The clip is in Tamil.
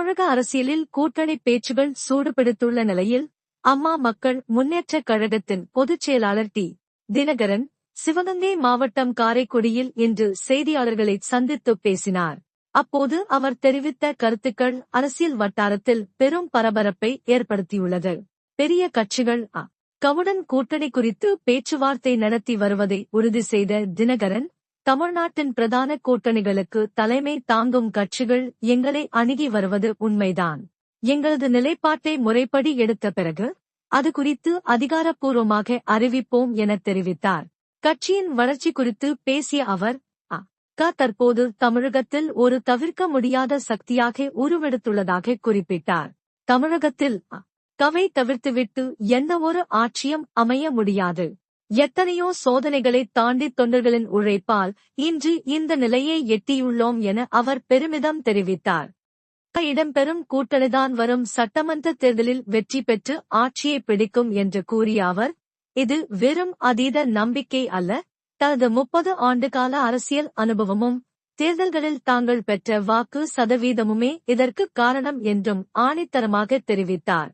தமிழக அரசியலில் கூட்டணி பேச்சுகள் சூடுபிடித்துள்ள நிலையில் அம்மா மக்கள் முன்னேற்றக் கழகத்தின் பொதுச் செயலாளர் டி. தினகரன் சிவகங்கை மாவட்டம் காரைக்குடியில் இன்று செய்தியாளர்களை சந்தித்து பேசினார். அப்போது அவர் தெரிவித்த கருத்துக்கள் அரசியல் வட்டாரத்தில் பெரும் பரபரப்பை ஏற்படுத்தியுள்ளது. பெரிய கட்சிகள் அ. கவுடன் கூட்டணி குறித்து பேச்சுவார்த்தை நடத்தி வருவதை உறுதி செய்த தினகரன் தமிழ்நாட்டின் பிரதான கூட்டணிகளுக்கு தலைமை தாங்கும் கட்சிகள் எங்களை அணுகி வருவது உண்மைதான். எங்களது நிலைப்பாட்டை முறைப்படி எடுத்த பிறகு அது குறித்து அதிகாரப்பூர்வமாக அறிவிப்போம் என தெரிவித்தார். கட்சியின் வளர்ச்சி குறித்து பேசிய அவர் க தற்போது தமிழகத்தில் ஒரு தவிர்க்க முடியாத சக்தியாக உருவெடுத்துள்ளதாக குறிப்பிட்டார். தமிழகத்தில் கவை தவிர்த்துவிட்டு எந்த ஒரு ஆட்சியும் அமைய முடியாது. எத்தனையோ சோதனைகளை தாண்டி தொண்டர்களின் உழைப்பால் இன்று இந்த நிலையை எட்டியுள்ளோம் என அவர் பெருமிதம் தெரிவித்தார். இடம்பெறும் கூட்டணிதான் வரும் சட்டமன்ற தேர்தலில் வெற்றி பெற்று ஆட்சியை பிடிக்கும் என்று கூறிய அவர் இது வெறும் அதீத நம்பிக்கை அல்ல தனது முப்பது ஆண்டுகால அரசியல் அனுபவமும் தேர்தல்களில் தாங்கள் பெற்ற வாக்கு சதவீதமுமே இதற்கு காரணம் என்றும் ஆணித்தரமாக தெரிவித்தார்.